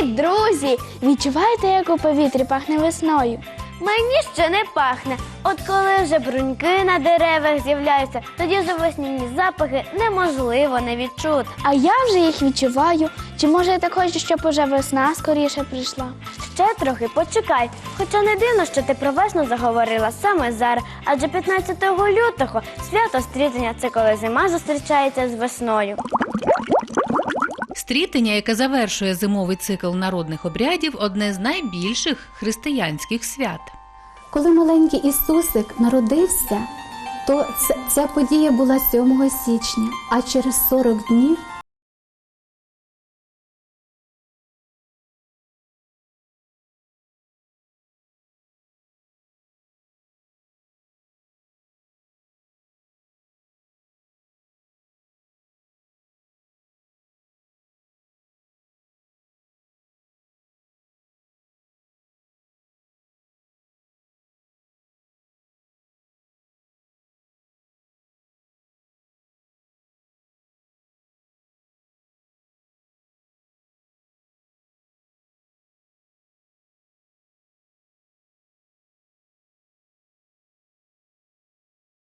землі. Відчуваєте, як у повітрі пахне весною? Мені ще не пахне. От коли вже бруньки на деревах з'являються, тоді вже весняні запахи неможливо не відчути. А я вже їх відчуваю. Чи може я так хочу, щоб уже весна скоріше прийшла? Ще трохи почекай. Хоча не дивно, що ти про весну заговорила саме зараз, адже 15 лютого свято стрітення це коли зима зустрічається з весною. Стрітення, яке завершує зимовий цикл народних обрядів, одне з найбільших християнських свят. Коли маленький Ісусик народився, то ця подія була 7 січня, а через 40 днів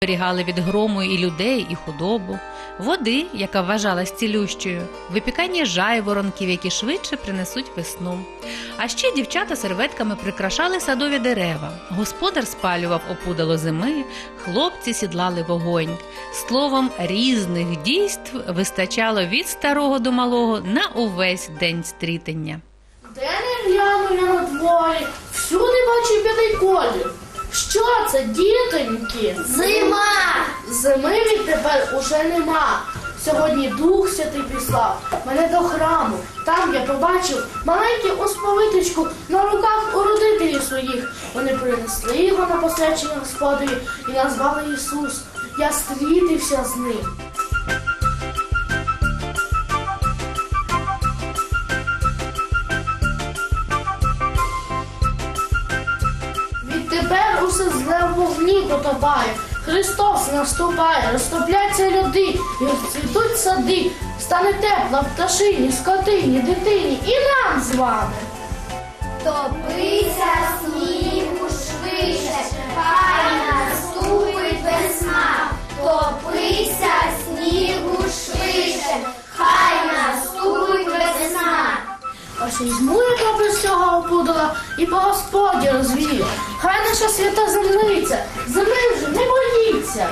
Берігали від грому і людей, і худобу, води, яка вважалась цілющою, випікання жайворонків, які швидше принесуть весну. А ще дівчата серветками прикрашали садові дерева. Господар спалював опудало зими, хлопці сідлали вогонь. Словом, різних дійств вистачало від старого до малого на увесь день стрітення. Де не гляну я на дворі, всюди бачу білий колір. Що це, дітоньки? Зима! Зими відтепер уже нема. Сьогодні Дух Святий післав мене до храму. Там я побачив маленьку осповиточку на руках у родителів своїх. Вони принесли його на посвячення Господові і назвали Ісус. Я стрітився з ним. В потопає. Христос наступає, розтопляться люди, і розцвітуть сади, стане тепла пташині, скотині, дитині і нам з вами. Топися снігу швидше, хай наступить весна. Топися снігу швидше, хай наступить весна. Ось візьму я трохи з цього опудала і по господі розвію. Хай наша свята землиця, вже не боїться.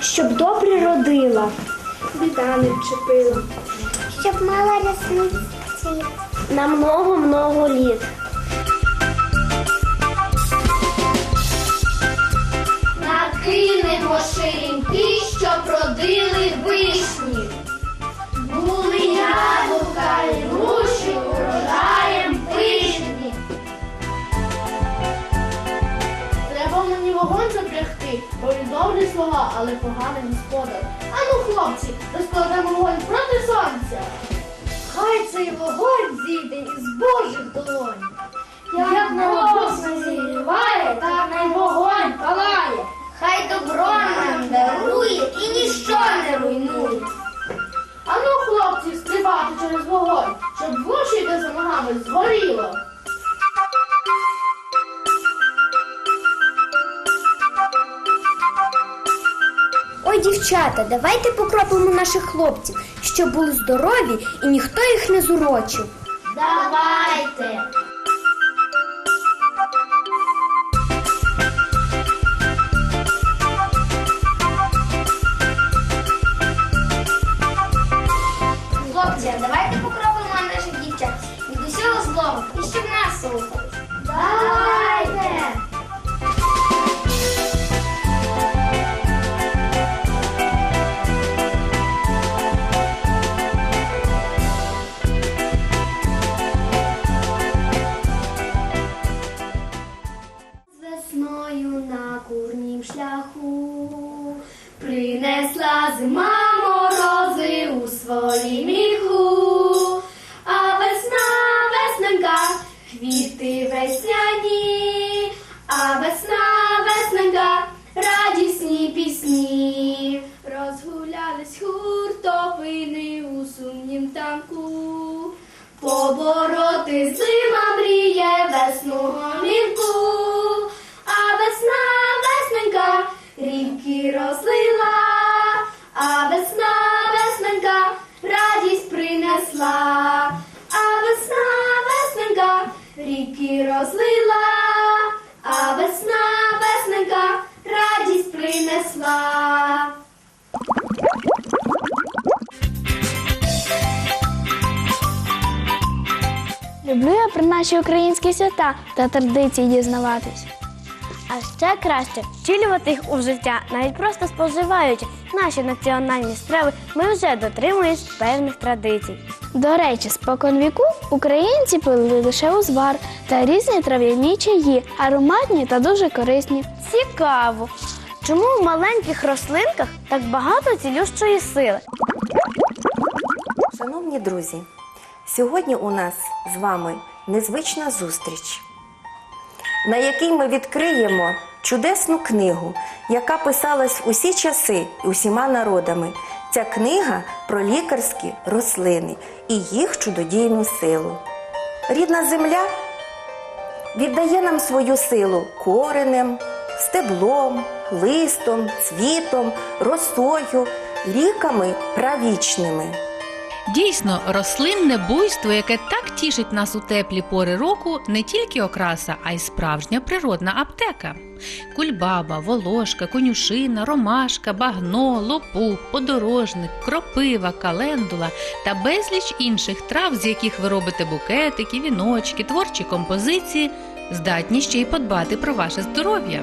Щоб добре родила. Біда не вчепила. Щоб мала рясниці. На много-много літ. Накинемо ширинки, щоб родили вишні. Були яблука бо він слова, але поганий господар. Ану, хлопці, розкладемо вогонь проти сонця. Хай цей вогонь зійде із Божих долонь. Як на давайте покропимо наших хлопців, щоб були здорові і ніхто їх не зурочив. Давайте. Хуртовини у сумнім танку, по бороду поки зима мріє весну наші українські свята та традиції дізнаватись. А ще краще втілювати їх у життя, навіть просто споживаючи наші національні страви, ми вже дотримуємось певних традицій. До речі, спокон віку українці пили лише узвар та різні трав'яні чаї, ароматні та дуже корисні. Цікаво, чому в маленьких рослинках так багато цілющої сили? Шановні друзі, сьогодні у нас з вами незвична зустріч, на якій ми відкриємо чудесну книгу, яка писалась усі часи і усіма народами. Ця книга про лікарські рослини і їх чудодійну силу. Рідна земля віддає нам свою силу коренем, стеблом, листом, цвітом, росою, ліками правічними. Дійсно, рослинне буйство, яке так тішить нас у теплі пори року, не тільки окраса, а й справжня природна аптека. Кульбаба, волошка, конюшина, ромашка, багно, лопух, подорожник, кропива, календула та безліч інших трав, з яких ви робите букетики, віночки, творчі композиції, здатні ще й подбати про ваше здоров'я.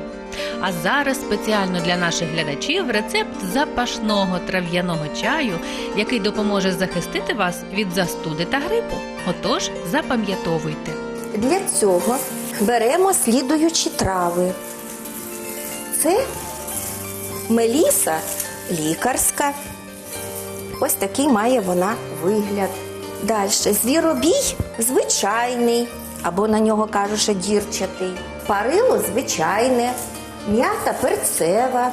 А зараз спеціально для наших глядачів рецепт запашного трав'яного чаю, який допоможе захистити вас від застуди та грипу. Отож, запам'ятовуйте. Для цього беремо слідуючі трави. Це меліса лікарська. Ось такий має вона вигляд. Далі звіробій звичайний, або на нього кажуть, що дірчатий. Парило звичайне, м'ята перцева.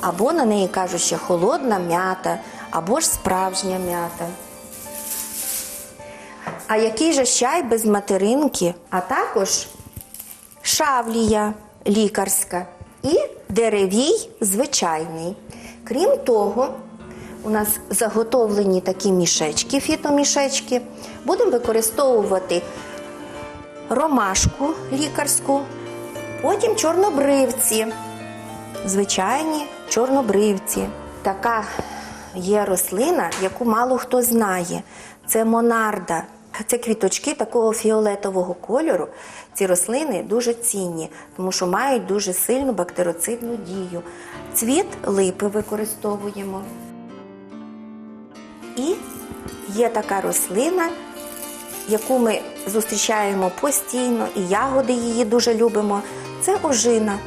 Або на неї кажуть, що холодна м'ята, або ж справжня м'ята. А який же чай без материнки, а також шавлія лікарська і деревій звичайний. Крім того, у нас заготовлені такі мішечки, фітомішечки. Будемо використовувати ромашку лікарську, потім чорнобривці, звичайні чорнобривці. Така є рослина, яку мало хто знає. Це монарда. Це квіточки такого фіолетового кольору. Ці рослини дуже цінні, тому що мають дуже сильну бактерицидну дію. Цвіт липи використовуємо. І є така рослина, яку ми зустрічаємо постійно, і ягоди її дуже любимо. Це ожина.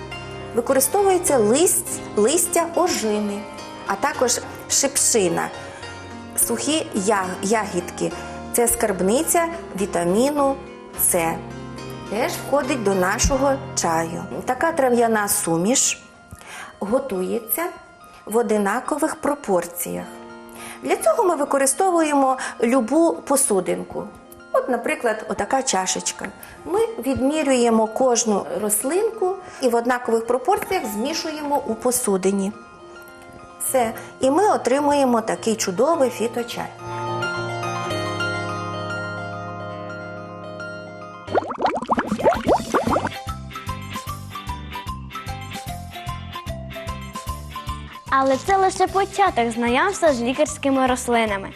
Використовується лист, листя ожини, а також шипшина, сухі ягідки. Це скарбниця вітаміну С. Теж входить до нашого чаю. Така трав'яна суміш готується в одинакових пропорціях. Для цього ми використовуємо любу посудинку. От, наприклад, отака чашечка. Ми відмірюємо кожну рослинку і в однакових пропорціях змішуємо у посудині. Все. І ми отримуємо такий чудовий фіточай. Але це лише початок знайомства з лікарськими рослинами.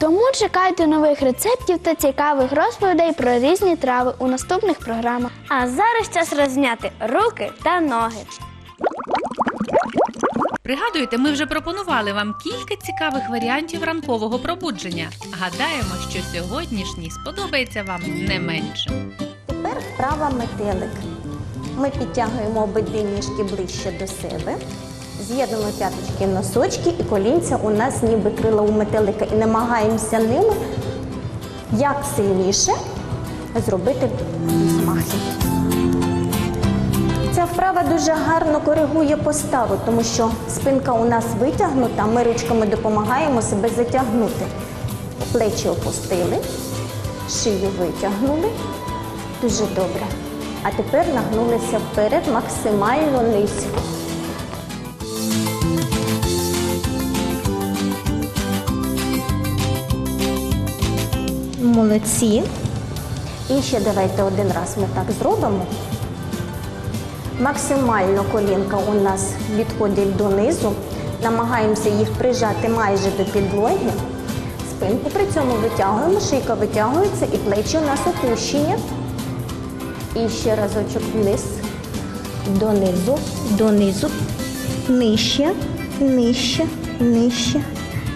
Тому чекайте нових рецептів та цікавих розповідей про різні трави у наступних програмах. А зараз час розняти руки та ноги. Пригадуйте, ми вже пропонували вам кілька цікавих варіантів ранкового пробудження. Гадаємо, що сьогоднішній сподобається вам не менше. Тепер вправа метелик. Ми підтягуємо обидві ніжки ближче до себе, з'єднуємо п'яточки носочки і колінця у нас ніби крила у метелика і намагаємося ними як сильніше зробити змахи. Ця вправа дуже гарно коригує поставу, тому що спинка у нас витягнута, ми ручками допомагаємо себе затягнути. Плечі опустили, шию витягнули. Дуже добре. А тепер нагнулися вперед максимально низько. Молодці. І ще давайте один раз ми так зробимо. Максимально колінка у нас відходить донизу. Намагаємося їх прижати майже до підлоги. Спинку при цьому витягуємо, шийка витягується і плечі у нас опущені. І ще разочок вниз, донизу, донизу, нижче, нижче, нижче,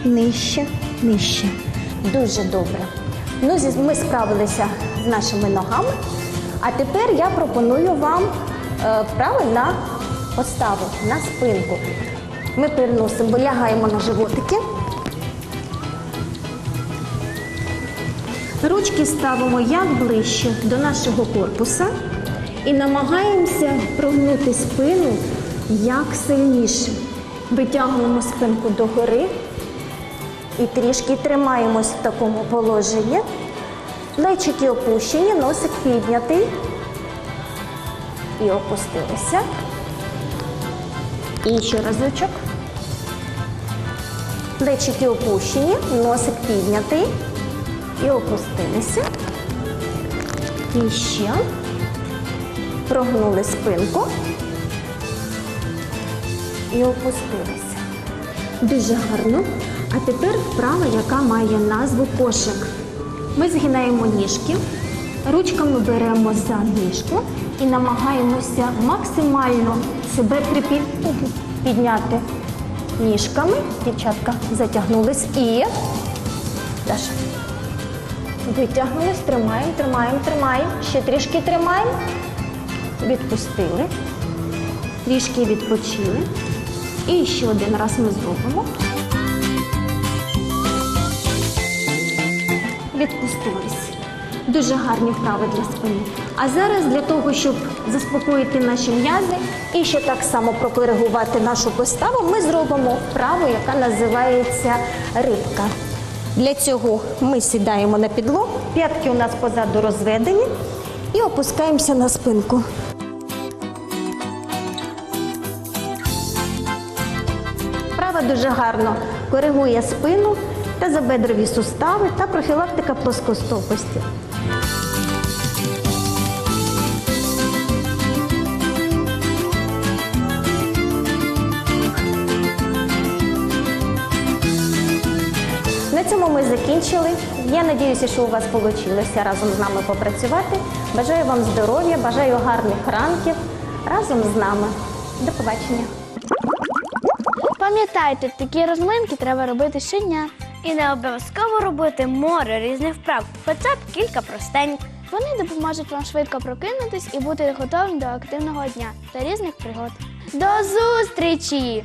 нижче, нижче. Дуже добре. Ну, ми справилися з нашими ногами. А тепер я пропоную вам е, вправи на поставу, на спинку. Ми переносимо, лягаємо на животики. Ручки ставимо як ближче до нашого корпуса і намагаємося прогнути спину як сильніше. Витягуємо спинку догори і трішки тримаємось в такому положенні. Плечики опущені, носик піднятий. І опустилися. І ще разочок. Плечики опущені, носик піднятий. І опустилися. І ще. Прогнули спинку. І опустилися. Дуже гарно. А тепер вправа, яка має назву кошик. Ми згинаємо ніжки, ручками беремо за ніжку і намагаємося максимально себе припід... підняти ніжками. Дівчатка затягнулись і Даша. Витягнулись, тримаємо, тримаємо, тримаємо. Ще трішки тримаємо. Відпустили. Трішки відпочили. І ще один раз ми зробимо. Відпустились. Дуже гарні вправи для спини. А зараз для того, щоб заспокоїти наші м'язи і ще так само прокоригувати нашу поставу, ми зробимо вправу, яка називається рибка. Для цього ми сідаємо на підлогу, п'ятки у нас позаду розведені і опускаємося на спинку. Вправа дуже гарно коригує спину та забедрові сустави та профілактика плоскостопості. На цьому ми закінчили. Я сподіваюся, що у вас вийшло разом з нами попрацювати. Бажаю вам здоров'я, бажаю гарних ранків разом з нами. До побачення. Пам'ятайте, такі розминки треба робити щодня. І не обов'язково робити море різних вправ, хоча б кілька простеньких. Вони допоможуть вам швидко прокинутись і бути готовим до активного дня та різних пригод. До зустрічі!